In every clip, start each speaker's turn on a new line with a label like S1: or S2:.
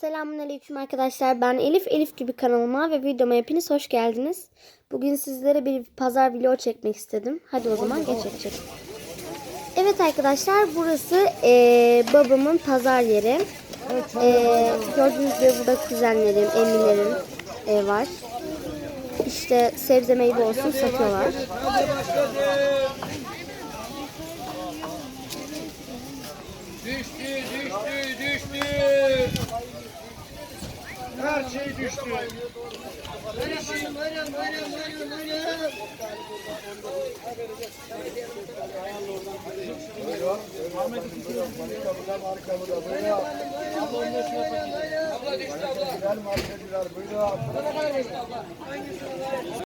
S1: Selamünaleyküm arkadaşlar. Ben Elif. Elif gibi kanalıma ve videoma hepiniz hoş geldiniz. Bugün sizlere bir pazar vlogu çekmek istedim. Hadi o zaman geçelim. Evet arkadaşlar burası eee, babamın pazar yeri. Eee, gördüğünüz gibi burada kuzenlerim, emilerim eee, var. İşte sebze meyve olsun satıyorlar.
S2: Düştü, düştü, düştü. Her şey düştü. Buyurun, buyurun, buyurun, buyurun, buyurun. Abla düştü abla.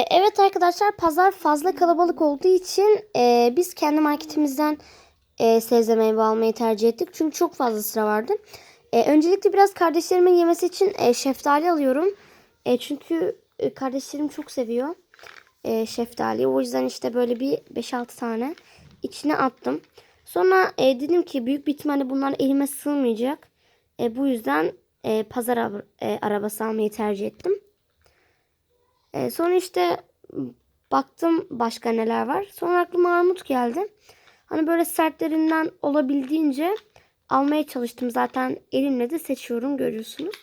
S1: Ee, evet arkadaşlar pazar fazla kalabalık olduğu için e, biz kendi marketimizden e, sebze meyve almayı tercih ettik. Çünkü çok fazla sıra vardı. E, öncelikle biraz kardeşlerimin yemesi için e, şeftali alıyorum. E, çünkü e, kardeşlerim çok seviyor e, şeftaliyi. O yüzden işte böyle bir 5-6 tane içine attım. Sonra e, dedim ki büyük bir ihtimalle bunlar elime sığmayacak. E, bu yüzden e, pazar e, arabası almayı tercih ettim. E, sonra işte baktım başka neler var. Sonra aklıma armut geldi. Hani böyle sertlerinden olabildiğince almaya çalıştım. Zaten elimle de seçiyorum görüyorsunuz.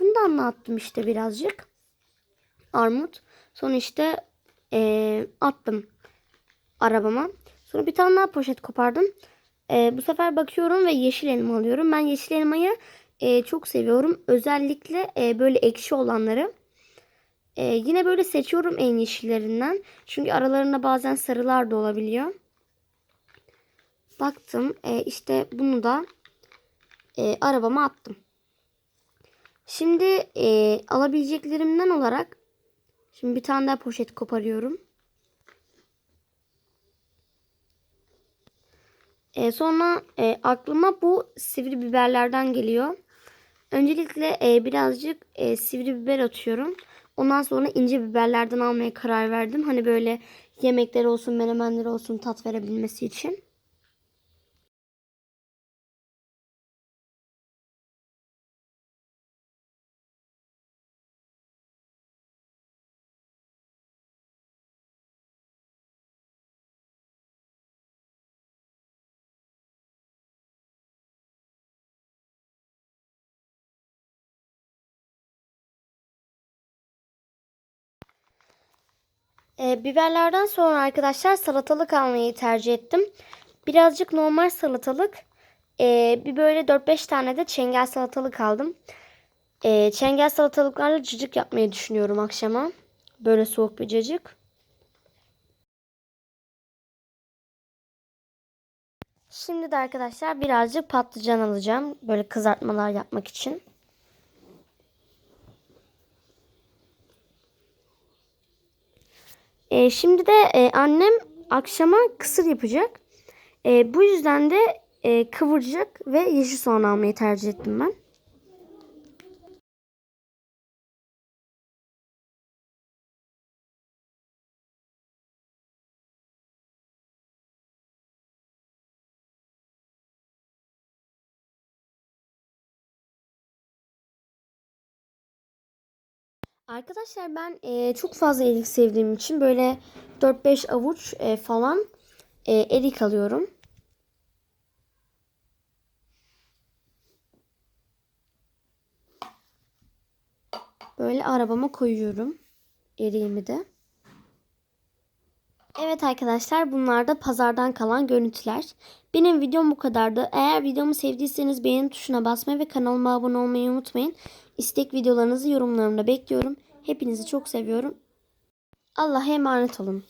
S1: Bunu da anlattım işte birazcık. Armut. Sonra işte e, attım arabama. Sonra bir tane daha poşet kopardım. E, bu sefer bakıyorum ve yeşil elma alıyorum. Ben yeşil elmayı e, çok seviyorum. Özellikle e, böyle ekşi olanları. Ee, yine böyle seçiyorum en yeşillerinden. Çünkü aralarında bazen sarılar da olabiliyor. Baktım e, işte bunu da e, arabama attım. Şimdi e, alabileceklerimden olarak şimdi bir tane daha poşet koparıyorum. E, sonra e, aklıma bu sivri biberlerden geliyor. Öncelikle e, birazcık e, sivri biber atıyorum. Ondan sonra ince biberlerden almaya karar verdim. Hani böyle yemekler olsun, menemenler olsun tat verebilmesi için. E, biberlerden sonra arkadaşlar salatalık almayı tercih ettim. Birazcık normal salatalık. e, bir böyle 4-5 tane de çengel salatalık aldım. E, çengel salatalıklarla cıcık yapmayı düşünüyorum akşama. Böyle soğuk bir cacık. Şimdi de arkadaşlar birazcık patlıcan alacağım. Böyle kızartmalar yapmak için. Ee, şimdi de e, annem akşama kısır yapacak. E, bu yüzden de e, kıvırcık ve yeşil soğan almayı tercih ettim ben. Arkadaşlar ben e, çok fazla erik sevdiğim için böyle 4-5 avuç e, falan e, erik alıyorum. Böyle arabama koyuyorum eriğimi de. Evet arkadaşlar bunlar da pazardan kalan görüntüler. Benim videom bu kadardı. Eğer videomu sevdiyseniz beğeni tuşuna basmayı ve kanalıma abone olmayı unutmayın. İstek videolarınızı yorumlarımda bekliyorum. Hepinizi çok seviyorum. Allah'a emanet olun.